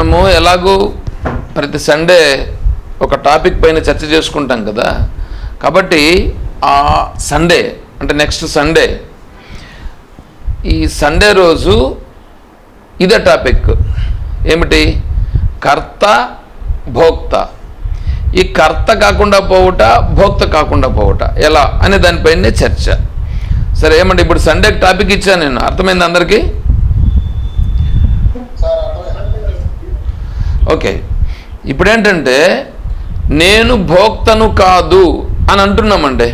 మనము ఎలాగూ ప్రతి సండే ఒక టాపిక్ పైన చర్చ చేసుకుంటాం కదా. కాబట్టి ఆ సండే అంటే నెక్స్ట్ సండే ఈ సండే రోజు ఇదే టాపిక్. ఏమిటి? కర్త భోక్త. ఈ కర్త కాకుండా పోవుట భోక్త కాకుండా పోవుట. ఎలా? అనే దానిపైనే చర్చ. సరే ఏమంటే ఇప్పుడు సండేకి టాపిక్ ఇచ్చాను నేను. అర్థమైంది అందరికీ సార్ అర్థమైంది ఓకే. ఇప్పుడేంటంటే నేను భోక్తను కాదు అని అంటున్నామండి.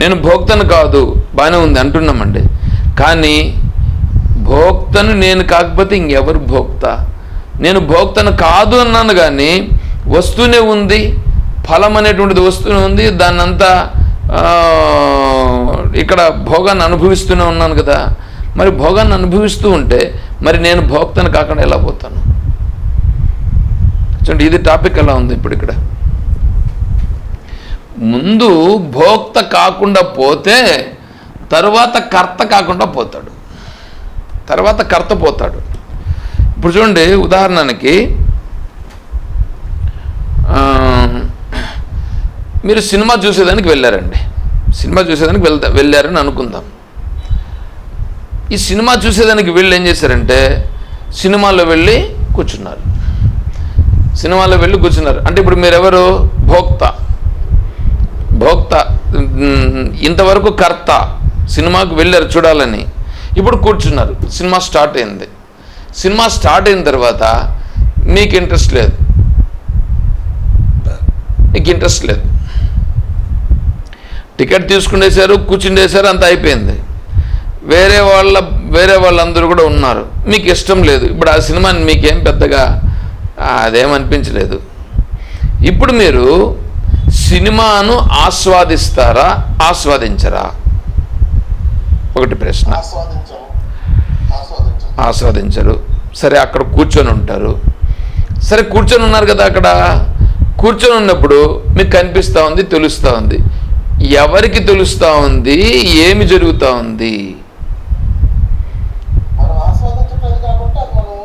నేను భోక్తను కాదు బాగానే ఉంది అంటున్నామండి. కానీ భోక్తను నేను కాకపోతే ఇంకెవరు భోక్త? నేను భోక్తను కాదు అన్నాను కానీ వస్తూనే ఉంది ఫలం అనేటువంటిది వస్తూనే ఉంది దాన్నంతా ఇక్కడ భోగాన్ని అనుభవిస్తూనే ఉన్నాను కదా. మరి భోగాన్ని అనుభవిస్తూ ఉంటే మరి నేను భోక్తను కాకుండా ఎలా పోతాను? చూడండి ఇది టాపిక్ ఎలా ఉంది ఇప్పుడు ఇక్కడ? ముందు భోక్త కాకుండా పోతే తర్వాత కర్త కాకుండా పోతాడు. తర్వాత కర్త పోతాడు. ఇప్పుడు చూడండి ఉదాహరణకి మీరు సినిమా చూసేదానికి వెళ్ళారండి. సినిమా చూసేదానికి వెళ్తా వెళ్ళారని అనుకుందాం. ఈ సినిమా చూసేదానికి వెళ్ళి ఏం చేశారంటే సినిమాలో వెళ్ళి కూర్చున్నారు. సినిమాలో వెళ్ళి కూర్చున్నారు. అంటే ఇప్పుడు మీరెవరు? భోక్త. భోక్త ఇంతవరకు కర్త. సినిమాకు వెళ్ళారు చూడాలని. ఇప్పుడు కూర్చున్నారు. సినిమా స్టార్ట్ అయింది. సినిమా స్టార్ట్ అయిన తర్వాత మీకు ఇంట్రెస్ట్ లేదు. మీకు ఇంట్రెస్ట్ లేదు. టికెట్ తీసుకునేసారు కూర్చుండేశారు అంత అయిపోయింది. వేరే వాళ్ళ వేరే వాళ్ళందరూ కూడా ఉన్నారు. మీకు ఇష్టం లేదు. ఇప్పుడు ఆ సినిమాని మీకేం పెద్దగా ఆ, అదేం అనిపించలేదు ఇప్పుడు మీరు సినిమాను ఆస్వాదిస్తారా ఆస్వాదించరా? ఒకటి ప్రశ్న. ఆస్వాదించరు. సరే అక్కడ కూర్చొని ఉంటారు. సరే కూర్చొని ఉన్నారు కదా అక్కడ. కూర్చొని ఉన్నప్పుడు మీకు కనిపిస్తూ ఉంది తెలుస్తూ ఉంది. ఎవరికి తెలుస్తూ ఉంది ఏమి జరుగుతూ ఉంది మనం ఆస్వాదించట్లేదు కాబట్టి అది మనం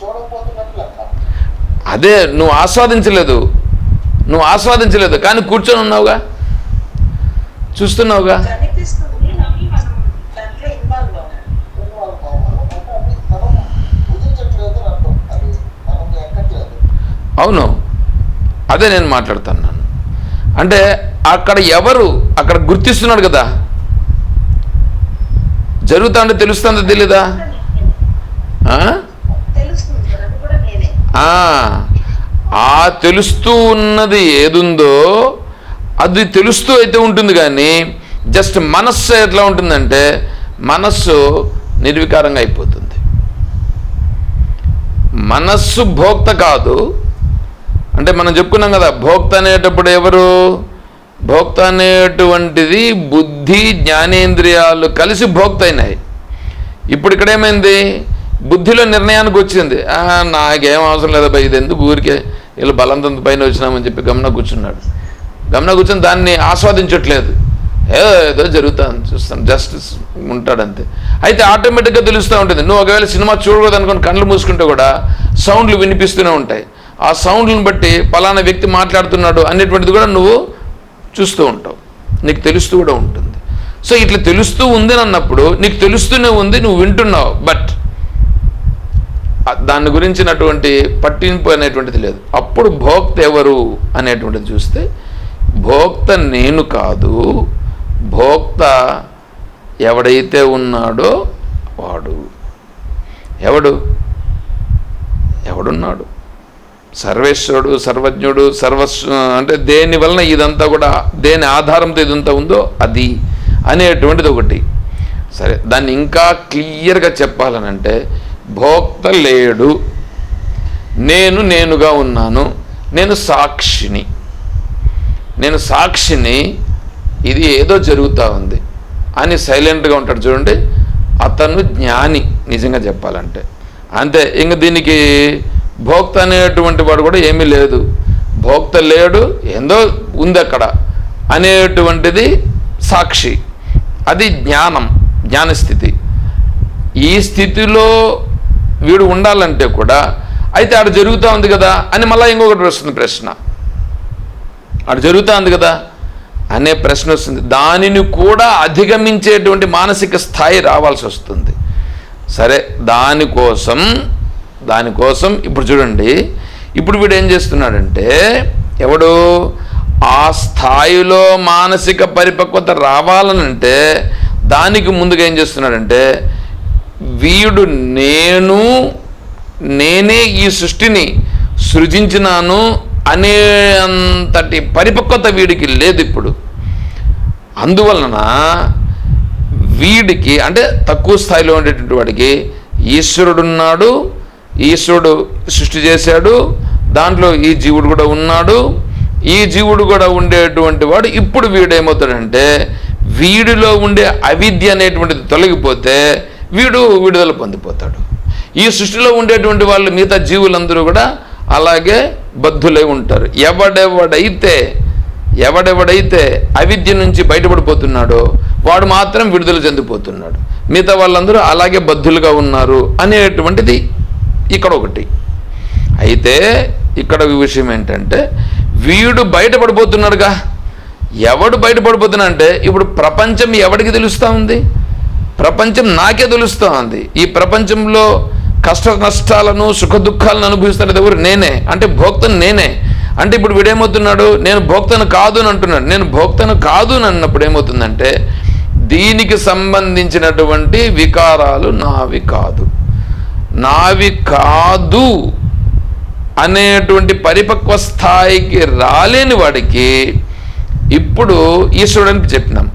చూడకపోతున్నట్లు లెక్క అదే నువ్వు ఆస్వాదించలేదు. నువ్వు ఆస్వాదించలేదు. కానీ కూర్చొని ఉన్నావుగా? చూస్తున్నావుగా? అవును. అదే నేను మాట్లాడుతున్నాను అంటే అక్కడ ఎవరు అక్కడ గుర్తిస్తున్నాడు కదా? జరుగుతా అంటే తెలుస్తుందో తెలీదా ఆ? తెలుస్తుంది సార్ అది కూడా నేనే ఆ, తెలుస్తూ ఉన్నది ఏదుందో అది తెలుస్తూ అయితే ఉంటుంది కానీ జస్ట్ మనస్సు ఎట్లా ఉంటుందంటే మనస్సు నిర్వికారంగా అయిపోతుంది. మనస్సు భోక్త కాదు. అంటే మనం చెప్పుకున్నాం కదా భోక్త అనేటప్పుడు ఎవరు? భోక్త అనేటువంటిది బుద్ధి జ్ఞానేంద్రియాలు కలిసి భోక్త అయినాయి ఇప్పుడు ఇక్కడ ఏమైంది బుద్ధిలో నిర్ణయానికి వచ్చింది. "ఆ, నాకేం అవసరం లేదబ్బా ఇది ఎందుకు ఊరికే వీళ్ళు బలంతం పైన వచ్చినామని చెప్పి గమన కూర్చున్నాడు. గమన కూర్చొని దాన్ని ఆస్వాదించట్లేదు. ఏదో ఏదో జరుగుతుంది చూస్తాను జస్ట్ ఉంటాడంతే. అయితే ఆటోమేటిక్గా తెలుస్తూ ఉంటుంది. నువ్వు ఒకవేళ సినిమా చూడకూడదు అనుకుని కళ్ళు మూసుకుంటే కూడా సౌండ్లు వినిపిస్తూనే ఉంటాయి. ఆ సౌండ్లను బట్టి పలానా వ్యక్తి మాట్లాడుతున్నాడు అనేటువంటిది కూడా నువ్వు చూస్తూ ఉంటావు. నీకు తెలుస్తూ కూడా ఉంటుంది. సో ఇట్లా తెలుస్తూ ఉంది అన్నప్పుడు నీకు తెలుస్తూనే ఉంది నువ్వు వింటున్నావు బట్ దాని గురించినటువంటి పట్టింపు అనేటువంటిది లేదు. అప్పుడు భోక్త ఎవరు అనేటువంటిది చూస్తే భోక్త నేను కాదు భోక్త ఎవడైతే ఉన్నాడో వాడు. ఎవడు? ఎవడున్నాడు? సర్వేశ్వరుడు సర్వజ్ఞుడు సర్వస్ అంటే దేని వలన ఇదంతా కూడా దేని ఆధారంతో ఇదంతా ఉందో అది అనేటువంటిది ఒకటి. సరే దాన్ని ఇంకా క్లియర్గా చెప్పాలనంటే భోక్త లేడు. నేను నేనుగా ఉన్నాను. నేను సాక్షిని. నేను సాక్షిని ఇది ఏదో జరుగుతూ ఉంది. అని సైలెంట్గా ఉంటాడు చూడండి. అతను జ్ఞాని నిజంగా చెప్పాలంటే. అంతే ఇంక దీనికి భోక్త అనేటువంటి వాడు కూడా ఏమీ లేదు. భోక్త లేడు ఏందో ఉంది అక్కడ. అనేటువంటిది సాక్షి. అది జ్ఞానం జ్ఞానస్థితి ఈ స్థితిలో వీడు ఉండాలంటే కూడా అయితే ఆడ జరుగుతూ ఉంది కదా అని మళ్ళీ ఇంకొకటి వస్తుంది ప్రశ్న. ఆడ జరుగుతూ ఉంది కదా అనే ప్రశ్న వస్తుంది. దానిని కూడా అధిగమించేటువంటి మానసిక స్థాయి రావాల్సి వస్తుంది. సరే దానికోసం దానికోసం ఇప్పుడు చూడండి. ఇప్పుడు వీడు ఏం చేస్తున్నాడంటే ఎవడు ఆ స్థాయిలో మానసిక పరిపక్వత రావాలనంటే దానికి ముందుగా ఏం చేస్తున్నాడంటే వీడు నేను నేనే ఈ సృష్టిని సృజించినాను అనే అంతటి పరిపక్వత వీడికి లేదు ఇప్పుడు. అందువలన వీడికి అంటే తక్కువ స్థాయిలో ఉండేటువంటి వాడికి ఈశ్వరుడున్నాడు ఈశ్వరుడు సృష్టి చేశాడు దాంట్లో ఈ జీవుడు కూడా ఉన్నాడు ఈ జీవుడు కూడా ఉండేటువంటి వాడు ఇప్పుడు వీడు ఏమవుతాడంటే వీడిలో ఉండే అవిద్య అనేటువంటిది తొలగిపోతే వీడు విడుదల పొందిపోతాడు. ఈ సృష్టిలో ఉండేటువంటి వాళ్ళు మిగతా జీవులందరూ కూడా అలాగే బద్ధులై ఉంటారు. ఎవడెవడైతే ఎవడెవడైతే అవిద్య నుంచి బయటపడిపోతున్నాడో వాడు మాత్రం విడుదల చెందిపోతున్నాడు. మిగతా వాళ్ళందరూ అలాగే బద్ధులుగా ఉన్నారు అనేటువంటిది ఇక్కడ ఒకటి. అయితే ఇక్కడ విషయం ఏంటంటే వీడు బయటపడిపోతున్నాడుగా. ఎవడు బయటపడిపోతున్నా అంటే ఇప్పుడు ప్రపంచం ఎవడికి తెలుస్తూ ఉంది? ప్రపంచం నాకే తెలుస్తోంది. ఈ ప్రపంచంలో కష్ట నష్టాలను సుఖ దుఃఖాలను అనుభవిస్తున్నది ఎవరు నేనే. అంటే భోక్తను నేనే. అంటే ఇప్పుడు వీడేమవుతున్నాడు? నేను భోక్తను కాదు అని అంటున్నాడు. నేను భోక్తను కాదు అని అన్నప్పుడు ఏమవుతుందంటే దీనికి సంబంధించినటువంటి వికారాలు నావి కాదు. నావి కాదు అనేటువంటి పరిపక్వ స్థాయికి రాలేని వాడికి ఇప్పుడు ఈశ్వరుడానికి చెప్పినాం.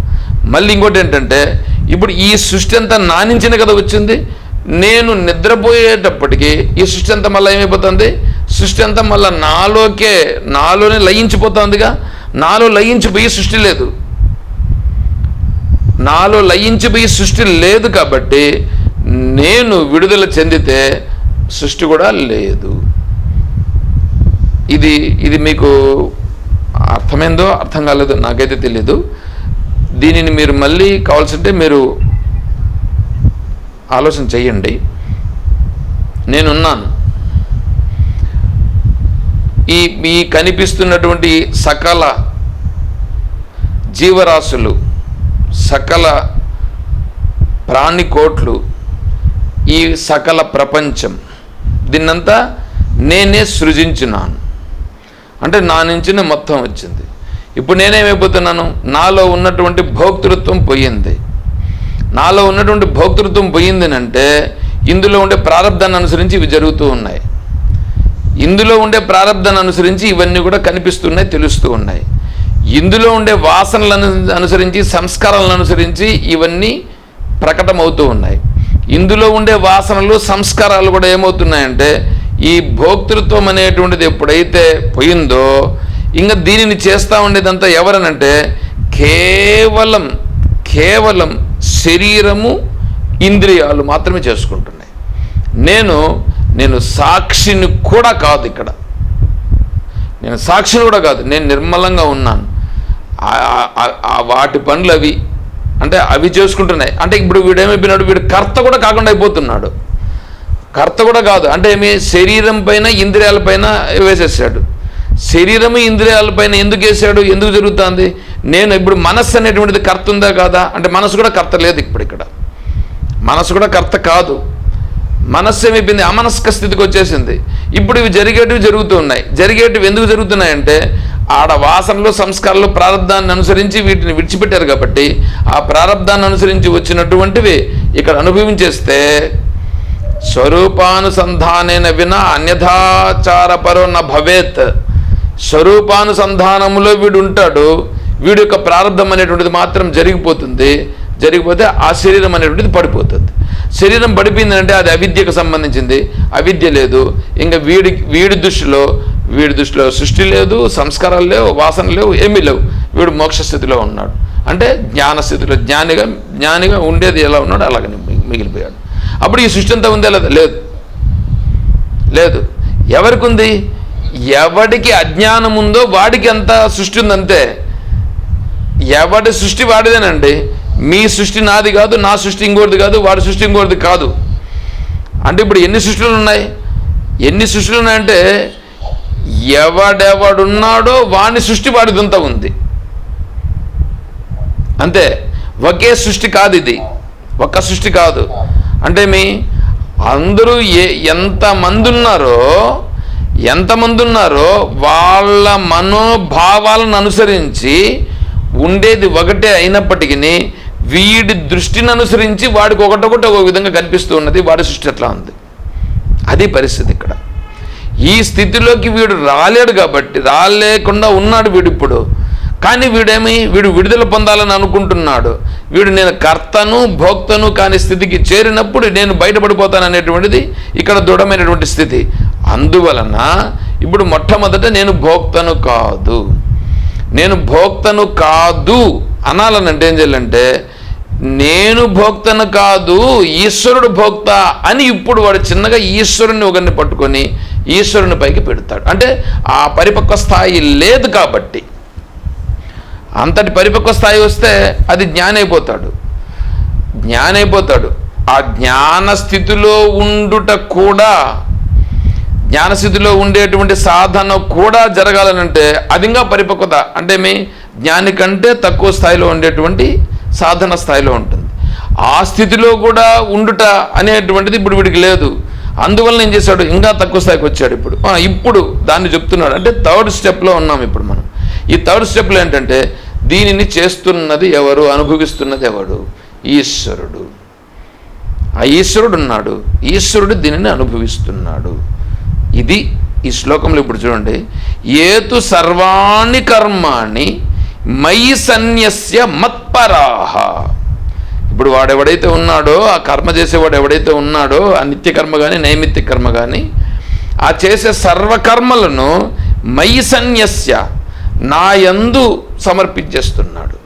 మళ్ళీ ఇంకోటి ఏంటంటే ఇప్పుడు ఈ సృష్టి అంతా నా నుంచినే కదా వచ్చింది. నేను నిద్రపోయేటప్పటికీ ఈ సృష్టి అంతా మళ్ళీ ఏమైపోతుంది? సృష్టి అంతా మళ్ళీ నాలోకే నాలోనే లయించిపోతుందిగా. నాలో లయించిపోయి సృష్టి లేదు. నాలో లయించిపోయి సృష్టి లేదు కాబట్టి నేను విడుదల చెందితే సృష్టి కూడా లేదు. ఇది ఇది మీకు అర్థమైందో అర్థం కాలేదో నాకైతే తెలియదు దీనిని మీరు మళ్ళీ కావాల్సింటే మీరు ఆలోచన చెయ్యండి నేనున్నాను. ఈ మీ కనిపిస్తున్నటువంటి సకల జీవరాశులు సకల ప్రాణికోట్లు ఈ సకల ప్రపంచం దీన్నంతా నేనే సృజించినాను. అంటే నా నుంచినే మొత్తం వచ్చింది. ఇప్పుడు నేనేమైపోతున్నాను? నాలో ఉన్నటువంటి భోక్తృత్వం పోయింది. నాలో ఉన్నటువంటి భోక్తృత్వం పోయింది అంటే ఇందులో ఉండే ప్రారంధాన్ని అనుసరించి ఇవి జరుగుతూ ఉన్నాయి. ఇందులో ఉండే ప్రారంధాన్ని అనుసరించి ఇవన్నీ కూడా కనిపిస్తున్నాయి తెలుస్తూ ఉన్నాయి. ఇందులో ఉండే వాసనలను అనుసరించి సంస్కారాలను అనుసరించి ఇవన్నీ ప్రకటమవుతూ ఉన్నాయి. ఇందులో ఉండే వాసనలు సంస్కారాలు కూడా ఏమవుతున్నాయంటే ఈ భోక్తృత్వం అనేటువంటిది ఎప్పుడైతే పోయిందో ఇంకా దీనిని చేస్తూ ఉండేదంతా ఎవరనంటే కేవలం కేవలం శరీరము ఇంద్రియాలు మాత్రమే చేసుకుంటున్నాయి. నేను నేను సాక్షిని కూడా కాదు ఇక్కడ. నేను సాక్షిని కూడా కాదు నేను నిర్మలంగా ఉన్నాను. వాటి పనులు అవి అంటే అవి చేసుకుంటున్నాయి. అంటే ఇప్పుడు వీడు ఏమైపోయినాడు వీడు కర్త కూడా కాకుండా అయిపోతున్నాడు. కర్త కూడా కాదు అంటే ఏమి శరీరం పైన ఇంద్రియాల పైన వేసేసాడు. శరీరము ఇంద్రియాల పైన ఎందుకు వేసాడు ఎందుకు జరుగుతుంది? నేను ఇప్పుడు మనస్సు అనేటువంటిది కర్త ఉందా కాదా? అంటే మనసు కూడా కర్త లేదు ఇప్పుడు ఇక్కడ. మనసు కూడా కర్త కాదు. మనస్సు ఏమైపోయింది? అమనస్క స్థితికి వచ్చేసింది. ఇప్పుడు ఇవి జరిగేటివి జరుగుతూ ఉన్నాయి. జరిగేటివి ఎందుకు జరుగుతున్నాయంటే ఆడ వాసనలు సంస్కారాలు ప్రారంధాన్ని అనుసరించి వీటిని విడిచిపెట్టారు కాబట్టి ఆ ప్రారంధాన్ని అనుసరించి వచ్చినటువంటివి ఇక్కడ అనుభవించేస్తే స్వరూపానుసంధానైన విన అన్యథాచారపరో న భవేత్. స్వరూపానుసంధానములో వీడు ఉంటాడు వీడి యొక్క ప్రారంభం అనేటువంటిది మాత్రం జరిగిపోతుంది. జరిగిపోతే ఆ శరీరం అనేటువంటిది పడిపోతుంది. శరీరం పడిపోయిందంటే అది అవిద్యకు సంబంధించింది. అవిద్య లేదు. ఇంకా వీడి వీడి దృష్టిలో వీడి దృష్టిలో సృష్టి లేదు సంస్కారాలు లేవు వాసనలు లేవు ఏమీ లేవు. వీడు మోక్ష స్థితిలో ఉన్నాడు. అంటే జ్ఞాన స్థితిలో జ్ఞానిగా జ్ఞానిగా ఉండేది ఎలా ఉన్నాడో అలాగనే మిగిలిపోయాడు. అప్పుడు ఈ సృష్టి అంతా ఉందే లేదా? లేదు. లేదు. ఎవరికి ఉంది? ఎవడికి అజ్ఞానం ఉందో వాడికి అంత సృష్టి ఉందంతే. ఎవడి సృష్టి వాడిదేనండి? మీ సృష్టి నాది కాదు నా సృష్టి ఇంకోటిది కాదు వాడి సృష్టి ఇంకోటిది కాదు. అంటే ఇప్పుడు ఎన్ని సృష్టిలు ఉన్నాయి? ఎన్ని సృష్టిలు ఉన్నాయంటే ఎవడెవడున్నాడో వాని సృష్టి వాడిదంతా ఉంది. అంతే. ఒకే సృష్టి కాదు ఇది ఒక్క సృష్టి కాదు. అంటే మీ అందరూ ఏ ఎంతమంది ఉన్నారో ఎంతమంది ఉన్నారో వాళ్ళ మనోభావాలను అనుసరించి ఉండేది ఒకటే అయినప్పటికీ వీడి దృష్టిని అనుసరించి వాడికి ఒకటొకటి ఒక విధంగా కనిపిస్తూ ఉన్నది వాడి సృష్టి ఎట్లా ఉంది? అది పరిస్థితి ఇక్కడ. ఈ స్థితిలోకి వీడు రాలేడు కాబట్టి రాలేకుండా ఉన్నాడు వీడు ఇప్పుడు. కానీ వీడేమి? వీడు విడుదల పొందాలని అనుకుంటున్నాడు. వీడు నేను కర్తను భోక్తను కాని స్థితికి చేరినప్పుడు నేను బయటపడిపోతాను అనేటువంటిది ఇక్కడ దృఢమైనటువంటి స్థితి. అందువలన ఇప్పుడు మొట్టమొదట నేను భోక్తను కాదు. నేను భోక్తను కాదు అనాలనంటే ఏం చేయాలంటే నేను భోక్తను కాదు ఈశ్వరుడు భోక్త అని ఇప్పుడు వాడు చిన్నగా ఈశ్వరుని ఒకరిని పట్టుకొని ఈశ్వరుని పైకి పెడతాడు. అంటే ఆ పరిపక్వ స్థాయి లేదు కాబట్టి. అంతటి పరిపక్వ స్థాయి వస్తే అది జ్ఞానైపోతాడు. జ్ఞానైపోతాడు. ఆ జ్ఞాన స్థితిలో ఉండుట కూడా జ్ఞానసిద్ధిలో ఉండేటువంటి సాధన కూడా జరగాలనంటే అది ఇంకా పరిపక్వత అంటే మీ జ్ఞాని కంటే తక్కువ స్థాయిలో ఉండేటువంటి సాధన స్థాయిలో ఉంటుంది. ఆ స్థితిలో కూడా ఉండుట అనేటువంటిది ఇప్పుడు వీడికి లేదు. అందువల్ల ఏం చేశాడు? ఇంకా తక్కువ స్థాయికి వచ్చాడు ఇప్పుడు. ఇప్పుడు దాన్ని చెప్తున్నాడు. అంటే థర్డ్ స్టెప్లో ఉన్నాం ఇప్పుడు మనం. ఈ థర్డ్ స్టెప్లో ఏంటంటే దీనిని చేస్తున్నది ఎవరు? అనుభవిస్తున్నది ఎవడు ఈశ్వరుడు. ఆ ఈశ్వరుడు ఉన్నాడు. ఈశ్వరుడు దీనిని అనుభవిస్తున్నాడు. ఇది ఈ శ్లోకంలో ఇప్పుడు చూడండి. ఏతు సర్వాణి కర్మాణి మయి సన్యస్య మత్పరాహ ఇప్పుడు వాడెవడైతే ఉన్నాడో ఆ కర్మ చేసేవాడు ఎవడైతే ఉన్నాడో ఆ నిత్య కర్మ కానీ నైమిత్య కర్మ కానీ ఆ చేసే సర్వకర్మలను మయి సన్యస్య నా యందు సమర్పించేస్తున్నాడు.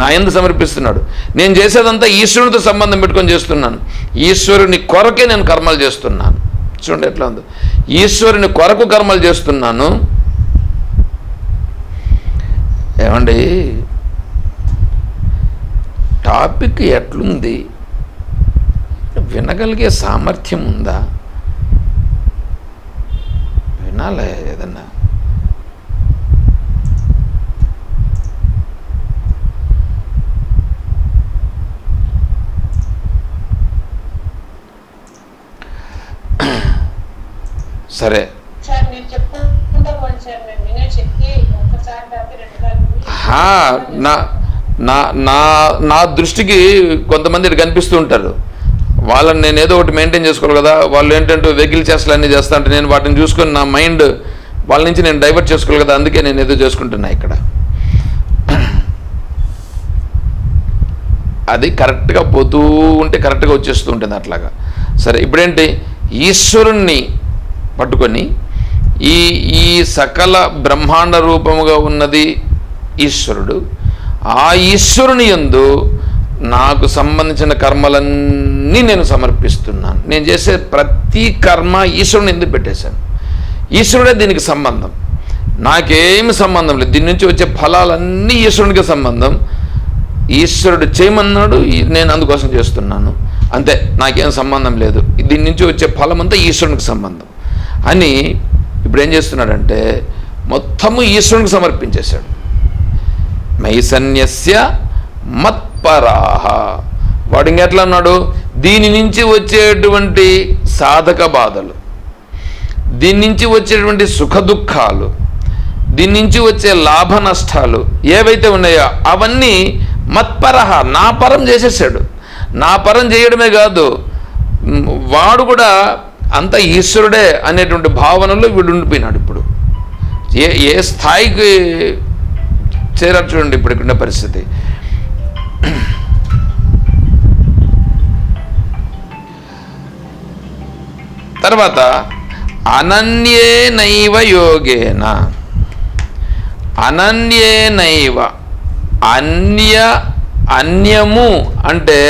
నా ఎందు సమర్పిస్తున్నాడు. నేను చేసేదంతా ఈశ్వరునితో సంబంధం పెట్టుకొని చేస్తున్నాను. ఈశ్వరుని కొరకే నేను కర్మలు చేస్తున్నాను. చూడండి ఎట్లా ఉంది. ఈశ్వరుని కొరకు కర్మలు చేస్తున్నాను. ఏమండి? టాపిక్ ఎట్లుంది? వినగలిగే సామర్థ్యం ఉందా? వినాలే ఏదన్నా సరే సార్ మీరు చెప్పుకుంటా పోండి సార్ మేము వినే చెప్పి ఒకసారి కాపీ రెండు కాపీ హా, నా నా నా నా దృష్టికి కొంతమంది కనిపిస్తూ ఉంటారు. వాళ్ళని నేను ఏదో ఒకటి మెయింటైన్ చేసుకోవాలి కదా. వాళ్ళు ఏంటంటే వెహికల్ చేస్తలు అన్నీ చేస్తా అంటే నేను వాటిని చూసుకొని నా మైండ్ వాళ్ళ నుంచి నేను డైవర్ట్ చేసుకోవాలి కదా. అందుకే నేను ఏదో చేసుకుంటున్నా ఇక్కడ. అది కరెక్ట్గా పోతూ ఉంటే కరెక్ట్గా వచ్చేస్తూ ఉంటుంది అట్లాగా. సరే ఇప్పుడేంటి? ఈశ్వరుణ్ణి పట్టుకొని ఈ ఈ సకల బ్రహ్మాండ రూపముగా ఉన్నది ఈశ్వరుడు. ఆ ఈశ్వరుని యందు నాకు సంబంధించిన కర్మలన్నీ నేను సమర్పిస్తున్నాను. నేను చేసే ప్రతి కర్మ ఈశ్వరుని ఎందుకు పెట్టేశాను. ఈశ్వరుడే దీనికి సంబంధం. నాకేమి సంబంధం లేదు. దీని నుంచి వచ్చే ఫలాలన్నీ ఈశ్వరునికి సంబంధం. ఈశ్వరుడు చేయమన్నాడు నేను అందుకోసం చేస్తున్నాను. అంతే నాకేం సంబంధం లేదు. దీని నుంచి వచ్చే ఫలం అంతా ఈశ్వరునికి సంబంధం. అని ఇప్పుడు ఏం చేస్తున్నాడంటే మొత్తము ఈశ్వరునికి సమర్పించేశాడు. మైసన్యస్య మత్పరాహ వాడు ఇంకెట్లా అన్నాడు దీని నుంచి వచ్చేటువంటి సాధక బాధలు దీని నుంచి వచ్చేటువంటి సుఖ దుఃఖాలు దీని నుంచి వచ్చే లాభ నష్టాలు ఏవైతే ఉన్నాయో అవన్నీ మత్పరహ నా పరం చేసేసాడు. నా పరం చేయడమే కాదు. వాడు కూడా అంత ఈశ్వరుడే అనేటువంటి భావనలో వీడు ఉండిపోయినాడు ఇప్పుడు. ఏ ఏ స్థాయికి చేరారు చూడండి ఇప్పుడు ఇక్కడున్న పరిస్థితి. తర్వాత అనన్యేనైవ యోగేన. అనన్యేనైవ. అన్య అన్యము అంటే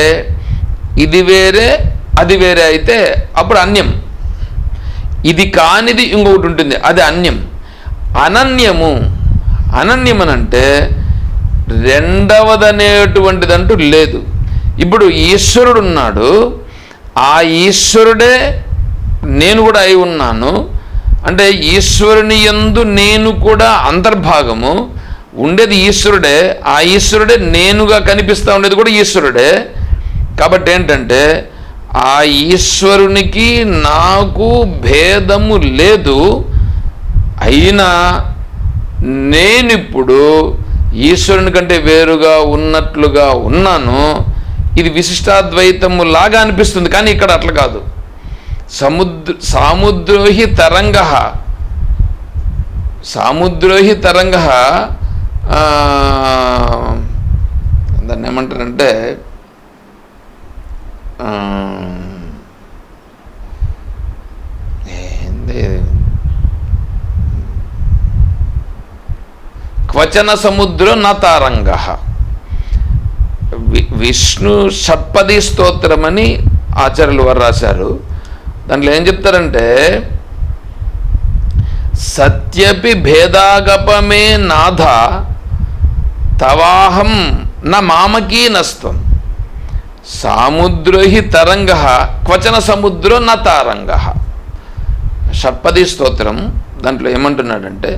ఇది వేరే అది వేరే అయితే అప్పుడు అన్యం. ఇది కానిది ఇంకొకటి ఉంటుంది అది అన్యం. అనన్యము. అనన్యం అని అంటే రెండవదనేటువంటిదంటూ లేదు. ఇప్పుడు ఈశ్వరుడు ఉన్నాడు ఆ ఈశ్వరుడే నేను కూడా అయి ఉన్నాను. అంటే ఈశ్వరుని ఎందు నేను కూడా అంతర్భాగము. ఉండేది ఈశ్వరుడే ఆ ఈశ్వరుడే నేనుగా కనిపిస్తూ ఉండేది కూడా ఈశ్వరుడే. కాబట్టి ఏంటంటే ఆ ఈశ్వరునికి నాకు భేదము లేదు. అయినా నేనిప్పుడు ఈశ్వరుని కంటే వేరుగా ఉన్నట్లుగా ఉన్నాను. ఇది విశిష్టాద్వైతము లాగా అనిపిస్తుంది కానీ ఇక్కడ అట్లా కాదు. సముద్ర సాముద్రోహి తరంగ. సాముద్రోహి తరంగ దాన్ని ఏమంటారంటే Ah. క్వచన సముద్రం న వి- విష్ణు షట్పది స్తోత్రం అని ఆచార్యులు వారు రాశారు. దాంట్లో ఏం చెప్తారంటే సత్యపి భేదాగపమే నాథ తవాహం నా మామకీ నస్తం. సాముద్రోహి తరంగ క్వచన సముద్రో న తారంగ. షట్పది స్తోత్రం దాంట్లో ఏమంటున్నాడంటే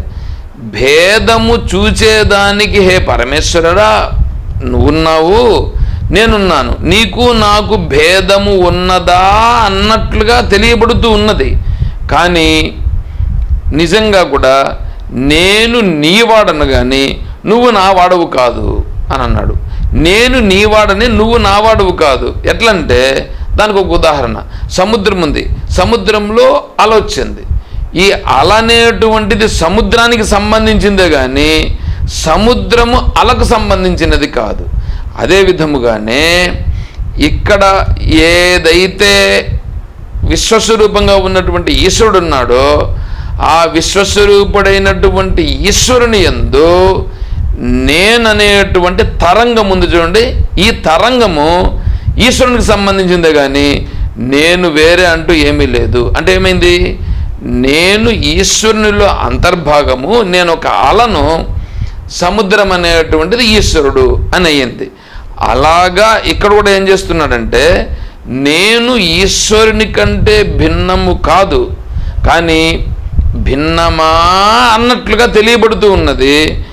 భేదము చూచేదానికి హే పరమేశ్వరుడా నువ్వున్నావు నేనున్నాను. నీకు నాకు భేదము ఉన్నదా అన్నట్లుగా తెలియబడుతూ ఉన్నది. కానీ నిజంగా కూడా నేను నీ వాడను కానీ నువ్వు నా వాడవు కాదు అని అన్నాడు. నేను నీవాడని నువ్వు నావాడువు కాదు. ఎట్లంటే దానికి ఒక ఉదాహరణ. సముద్రం ఉంది. సముద్రంలో అల వచ్చింది. ఈ అల అనేటువంటిది సముద్రానికి సంబంధించిందే కానీ సముద్రము అలకు సంబంధించినది కాదు. అదే విధముగానే ఇక్కడ ఏదైతే విశ్వస్వరూపంగా ఉన్నటువంటి ఈశ్వరుడు ఉన్నాడో ఆ విశ్వస్వరూపుడైనటువంటి ఈశ్వరుని యందు నేననేటువంటి తరంగం ఉంది చూడండి. ఈ తరంగము ఈశ్వరునికి సంబంధించిందే కానీ నేను వేరే అంటూ ఏమీ లేదు. అంటే ఏమైంది? నేను ఈశ్వరునిలో అంతర్భాగము నేను ఒక అలను సముద్రం అనేటువంటిది ఈశ్వరుడు అని అయ్యింది. అలాగా ఇక్కడ కూడా ఏం చేస్తున్నాడంటే నేను ఈశ్వరుని కంటే భిన్నము కాదు. కానీ భిన్నమా అన్నట్లుగా తెలియబడుతూ ఉన్నది.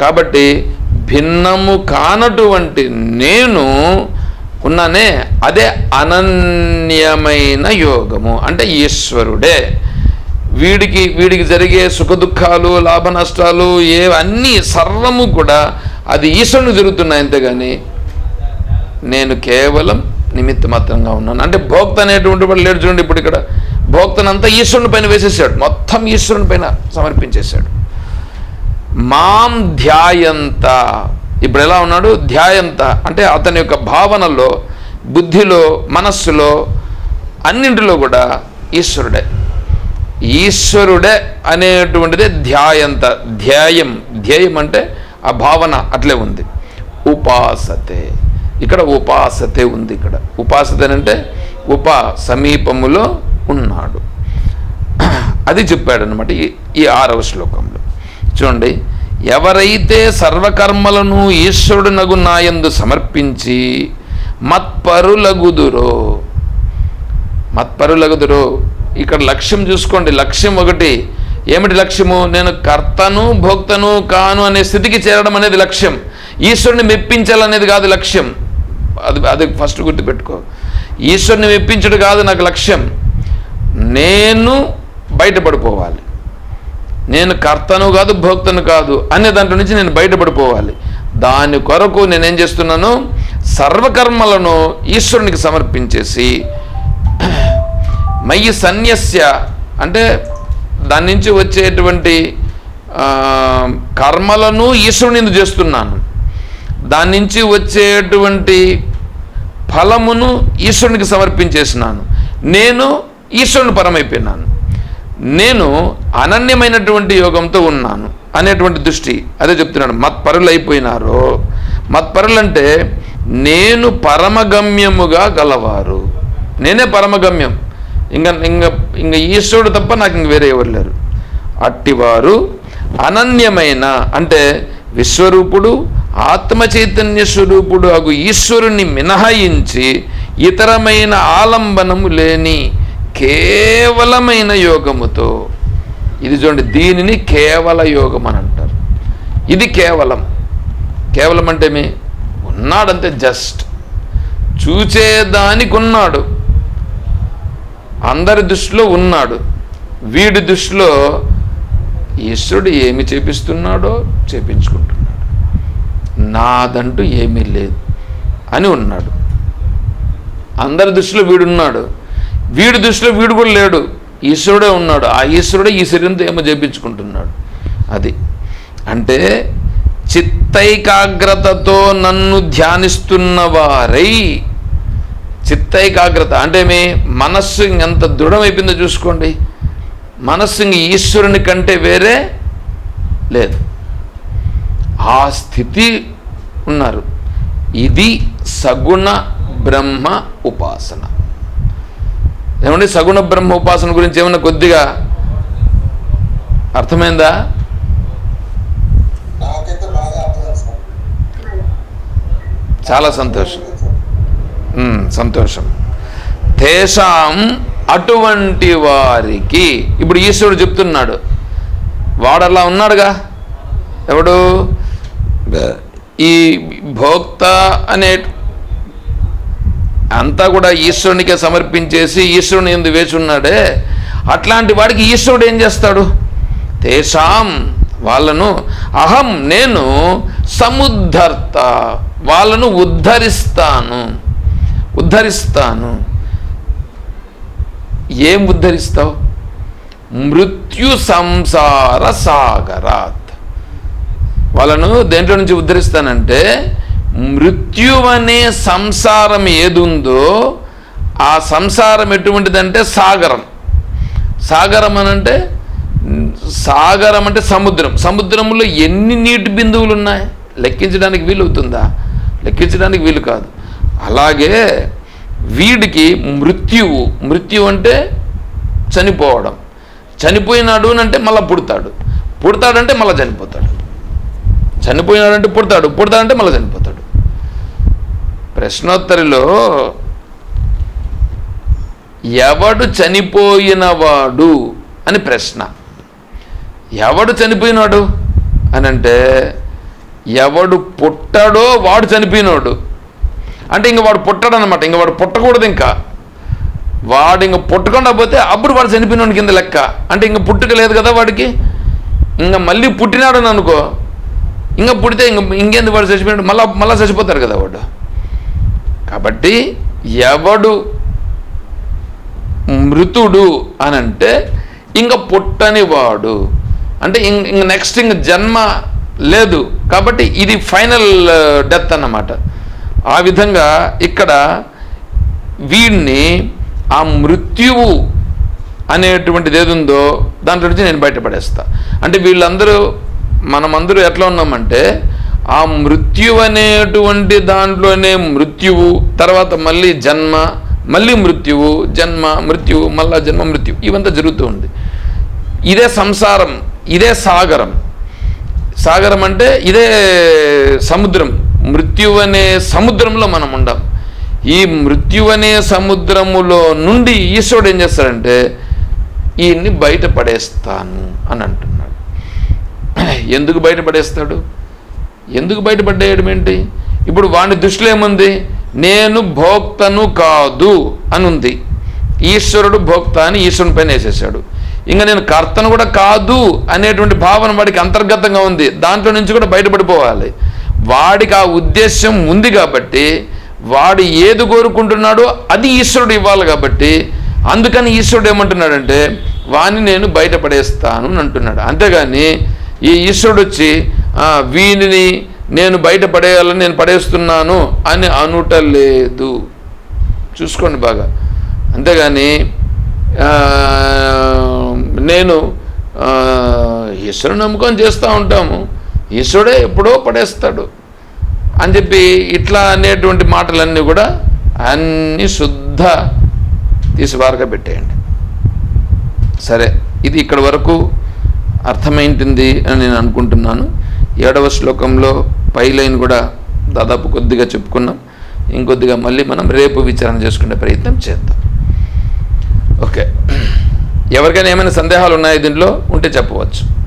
కాబట్టి భిన్నము కానటువంటి నేను ఉన్నానే అదే అనన్యమైన యోగము. అంటే ఈశ్వరుడే. వీడికి వీడికి జరిగే సుఖ దుఃఖాలు లాభ నష్టాలు ఏ అన్నీ సర్వము కూడా అది ఈశ్వరుని జరుగుతున్నాయి అంతేగాని నేను కేవలం నిమిత్త మాత్రంగా ఉన్నాను. అంటే భోక్త అనేటువంటి వాడు లేడు చూడండి ఇప్పుడు ఇక్కడ. భోక్తనంతా ఈశ్వరుని పైన వేసేసాడు. మొత్తం ఈశ్వరుని పైన సమర్పించేశాడు. మాం ధ్యాయంత. ఇప్పుడు ఎలా ఉన్నాడు? ధ్యాయంత. అంటే అతని యొక్క భావనలో బుద్ధిలో మనస్సులో అన్నింటిలో కూడా ఈశ్వరుడే. ఈశ్వరుడే అనేటువంటిదే ధ్యాయంత. ధ్యేయం. ధ్యేయం అంటే ఆ భావన అట్లే ఉంది. ఉపాసతే. ఇక్కడ ఉపాసతే ఉంది ఇక్కడ. ఉపాసతే అంటే ఉప సమీపములో ఉన్నాడు. అది చెప్పాడనమాట ఈ ఈ ఆరవ శ్లోకంలో. చూడండి. ఎవరైతే సర్వకర్మలను ఈశ్వరుడు నగు నాయందు సమర్పించి మత్పరులగుదురో మత్పరులగుదురో ఇక్కడ లక్ష్యం చూసుకోండి. లక్ష్యం ఒకటి ఏమిటి లక్ష్యము? నేను కర్తను భోక్తను కాను అనే స్థితికి చేరడం అనేది లక్ష్యం. ఈశ్వరుని మెప్పించాలనేది కాదు లక్ష్యం. అది అది ఫస్ట్ గుర్తుపెట్టుకో. ఈశ్వరుని మెప్పించడు కాదు నాకు లక్ష్యం. నేను బయటపడిపోవాలి. నేను కర్తను కాదు భోక్తను కాదు అనే దాంట్లో నుంచి నేను బయటపడిపోవాలి. దాని కొరకు నేనేం చేస్తున్నాను? సర్వకర్మలను ఈశ్వరునికి సమర్పించేసి మయ్యి సన్యస్య అంటే దాని నుంచి వచ్చేటువంటి కర్మలను ఈశ్వరుని చేస్తున్నాను. దాని నుంచి వచ్చేటువంటి ఫలమును ఈశ్వరునికి సమర్పించేసినాను. నేను ఈశ్వరుని పరమైపోయినాను. నేను అనన్యమైనటువంటి యోగంతో ఉన్నాను అనేటువంటి దృష్టి అదే చెప్తున్నాడు. మత్పరులు అయిపోయినారు మత్పరులంటే నేను పరమగమ్యముగా గలవారు. నేనే పరమగమ్యం. ఇంకా ఇంకా ఇంకా ఈశ్వరుడు తప్ప నాకు ఇంక వేరే ఎవరు లేరు. అట్టివారు అనన్యమైన అంటే విశ్వరూపుడు ఆత్మ చైతన్య స్వరూపుడు అగు ఈశ్వరుని మినహాయించి ఇతరమైన ఆలంబనము లేని కేవలమైన యోగముతో ఇది చూడండి దీనిని కేవల యోగం అని అంటారు. ఇది కేవలం. కేవలం అంటే మీ ఉన్నాడంతే జస్ట్. చూచేదానికి ఉన్నాడు. అందరి దృష్టిలో ఉన్నాడు. వీడి దృష్టిలో ఈశ్వరుడు ఏమి చేపిస్తున్నాడో చేపించుకుంటున్నాడు. నాదంటూ ఏమీ లేదు అని ఉన్నాడు. అందరి దృష్టిలో వీడున్నాడు. వీడి దృష్టిలో వీడు కూడా లేడు. ఈశ్వరుడే ఉన్నాడు. ఆ ఈశ్వరుడే ఈ శరీరంతో ఏమో చేపించుకుంటున్నాడు అది. అంటే చిత్తైకాగ్రతతో నన్ను ధ్యానిస్తున్న వారై చిత్తైకాగ్రత అంటే మీ మనస్సు ఎంత దృఢమైపోయిందో చూసుకోండి. మనస్సు ఈశ్వరుని కంటే వేరే లేదు. ఆ స్థితి ఉన్నారు. ఇది సగుణ బ్రహ్మ ఉపాసన. ఏమండి? సగుణ బ్రహ్మ ఉపాసన గురించి ఏమన్నా కొద్దిగా అర్థమైందా? చాలా సంతోషం. సంతోషం. తేషాం అటువంటి వారికి ఇప్పుడు ఈశ్వరుడు చెప్తున్నాడు. వాడు అలా ఉన్నాడుగా? ఎవడు? ఈ భోక్త అనే అంతా కూడా ఈశ్వరునికే సమర్పించేసి ఈశ్వరుని ఎందు వేచి ఉన్నాడే. అట్లాంటి వాడికి ఈశ్వరుడు ఏం చేస్తాడు? తేషాం వాళ్ళను అహం నేను సముద్ధర్త వాళ్ళను ఉద్ధరిస్తాను. ఉద్ధరిస్తాను. ఏం ఉద్ధరిస్తావు? మృత్యు సంసార సాగరాత్. వాళ్ళను దేంట్లో నుంచి ఉద్ధరిస్తానంటే మృత్యు అనే సంసారం ఏదుందో ఆ సంసారం ఎటువంటిదంటే సాగరం. సాగరం అని అంటే సాగరం అంటే సముద్రం. సముద్రంలో ఎన్ని నీటి బిందువులు ఉన్నాయి లెక్కించడానికి వీలు అవుతుందా లెక్కించడానికి వీలు కాదు. అలాగే వీడికి మృత్యువు మృత్యు అంటే చనిపోవడం. చనిపోయినాడు అంటే మళ్ళీ పుడతాడు. పుడతాడంటే మళ్ళీ చనిపోతాడు. చనిపోయినాడంటే పుడతాడు. పుడతాడంటే మళ్ళీ చనిపోతాడు. ప్రశ్నోత్తరిలో ఎవడు చనిపోయినవాడు అని ప్రశ్న. ఎవడు చనిపోయినాడు? అని అంటే ఎవడు పుట్టాడో వాడు చనిపోయినాడు. అంటే ఇంక వాడు పుట్టాడు అనమాట ఇంక వాడు పుట్టకూడదు ఇంకా. వాడు ఇంక పుట్టకుండా పోతే అప్పుడు వాడు చనిపోయినాడు కింద లెక్క. అంటే ఇంక పుట్టుక లేదు కదా వాడికి? ఇంకా మళ్ళీ పుట్టినాడు అని అనుకో. ఇంకా పుడితే ఇంక ఇంకెందుకు వాడు చచ్చిపోయినాడు? మళ్ళీ మళ్ళీ చచ్చిపోతారు కదా వాడు. కాబట్టి ఎవడు మృతుడు అని అంటే ఇంకా పుట్టని వాడు అంటే ఇంక ఇంక నెక్స్ట్ ఇంక జన్మ లేదు. కాబట్టి ఇది ఫైనల్ డెత్ uh, అన్నమాట. ఆ విధంగా ఇక్కడ వీడిని ఆ మృత్యువు అనేటువంటిది ఏది ఉందో దాంట్లో నుంచి నేను బయటపడేస్తా. అంటే వీళ్ళందరూ మనమందరూ ఎట్లా ఉన్నామంటే ఆ మృత్యు అనేటువంటి దాంట్లోనే మృత్యువు తర్వాత మళ్ళీ జన్మ మళ్ళీ మృత్యువు జన్మ మృత్యువు మళ్ళా జన్మ మృత్యు ఇవంతా జరుగుతూ ఉంది. ఇదే సంసారం ఇదే సాగరం. సాగరం అంటే ఇదే సముద్రం. మృత్యు అనే సముద్రంలో మనం ఉండం. ఈ మృత్యు అనే సముద్రములో నుండి ఈశ్వరుడు ఏం చేస్తాడంటే ఈయన్ని బయటపడేస్తాను అని అంటున్నాడు. ఎందుకు బయటపడేస్తాడు ఎందుకు బయటపడ్డేయడం ఏంటి? ఇప్పుడు వాని దృష్టిలో ఏముంది? నేను భోక్తను కాదు అని ఉంది ఈశ్వరుడు భోక్త అని ఈశ్వరుని పైన వేసేసాడు ఇంకా నేను కర్తను కూడా కాదు అనేటువంటి భావన వాడికి అంతర్గతంగా ఉంది. దాంట్లో నుంచి కూడా బయటపడిపోవాలి. వాడికి ఆ ఉద్దేశం ఉంది కాబట్టి వాడు ఏది కోరుకుంటున్నాడో అది ఈశ్వరుడు ఇవ్వాలి కాబట్టి అందుకని ఈశ్వరుడు ఏమంటున్నాడంటే వాణ్ణి నేను బయటపడేస్తాను అని అంటున్నాడు. అంతేగాని ఈ ఈశ్వరుడు వచ్చి వీనిని నేను బయటపడేయాలని నేను పడేస్తున్నాను అని అనుటలేదు. చూసుకోండి బాగా. అంతేగాని నేను ఈశ్వరుడు నమ్మకం చేస్తూ ఉంటాము. ఈశ్వరుడే ఎప్పుడో పడేస్తాడు. అని చెప్పి ఇట్లా అనేటువంటి మాటలన్నీ కూడా అన్నీ శుద్ధ తీసి వారగా పెట్టేయండి. సరే ఇది ఇక్కడ వరకు. అర్థమైంటుంది అని నేను అనుకుంటున్నాను. ఏడవ శ్లోకంలో పై లైన్ కూడా దాదాపు కొద్దిగా చెప్పుకున్నాం. ఇంకొద్దిగా మళ్ళీ మనం రేపు విచారణ చేసుకునే ప్రయత్నం చేద్దాం. ఓకే. ఎవరికైనా ఏమైనా సందేహాలు ఉన్నాయా దీంట్లో? ఉంటే చెప్పవచ్చు.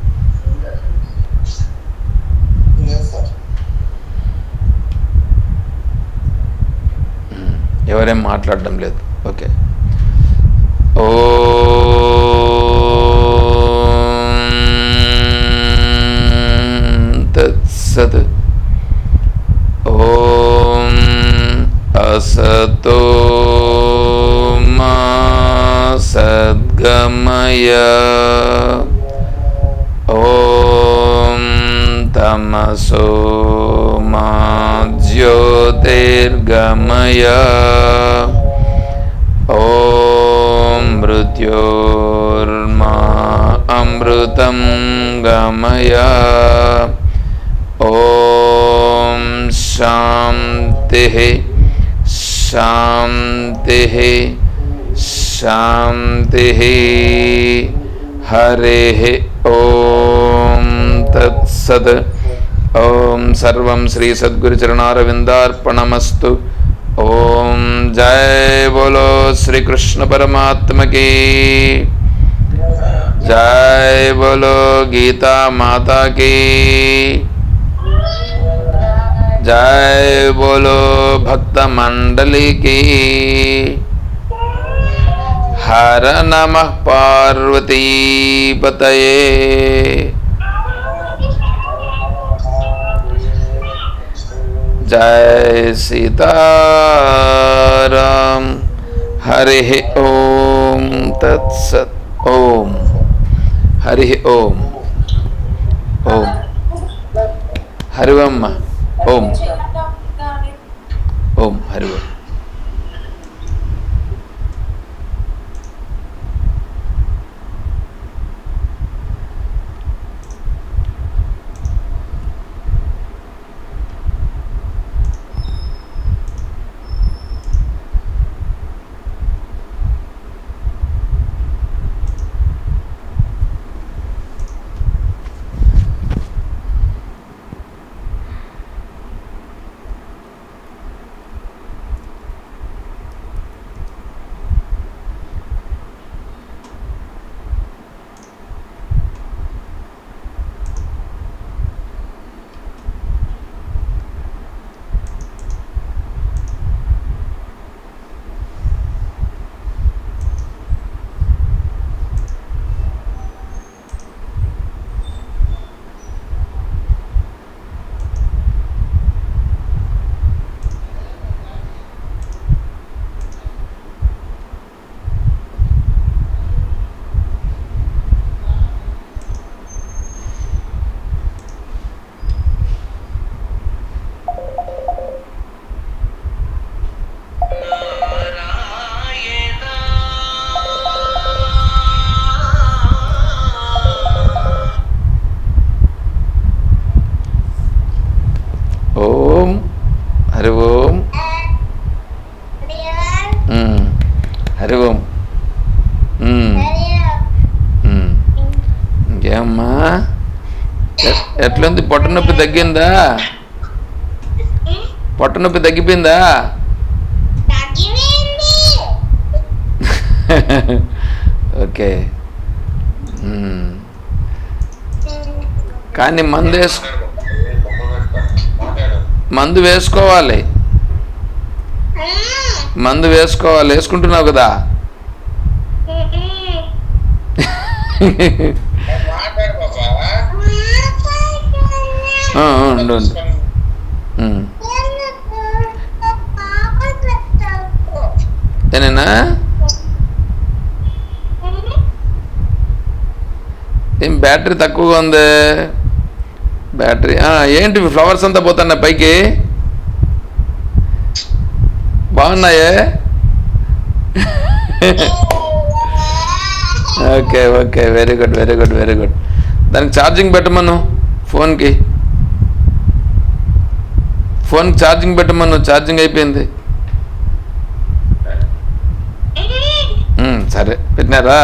ఎవరేం మాట్లాడడం లేదు. ఓకే. ఓ तत्सत् ॐ असतो मा सद्गमय। ॐ तमसो मा ज्योतिर्गमय। ॐ मृत्योर्मा अमृतं गमय। शांति शांति शांति। हरे हरेः तत्सद। तत्सद् सर्व श्री श्रीसद्गुरुचरणारविन्दार्पणमस्तु ॐ जय बोलो श्री कृष्ण परमात्म की। जय बोलो गीता माता की। जय बोलो भक्त मंडली की। हर नमः पार्वती पतये। जय सीताराम। हरि ओम तत्सत ओम। हरि ओम। ओम। हरि ओम ఓం ఓం ఎట్లుంది? పొట్ట నొప్పి తగ్గిందా? పొట్ట నొప్పి తగ్గిపోయిందా? ఓకే. కానీ మందు వేసు మందు వేసుకోవాలి. మందు వేసుకోవాలి. వేసుకుంటున్నావు కదా మాట్లాడు బాబా ఆ, ఆ, ఉండు ఏం బ్యాటరీ తక్కువగా ఉంది? బ్యాటరీ ఆ, ఏంటి ఫ్లవర్స్ అంతా పోతున్నాయి పైకి? బాగున్నాయే? Okay okay very good very good very good దానికి ఛార్జింగ్ పెట్టమను ఫోన్కి. ఫోన్కి ఛార్జింగ్ పెట్టమను ఛార్జింగ్ అయిపోయింది. సరే పెట్టినారా.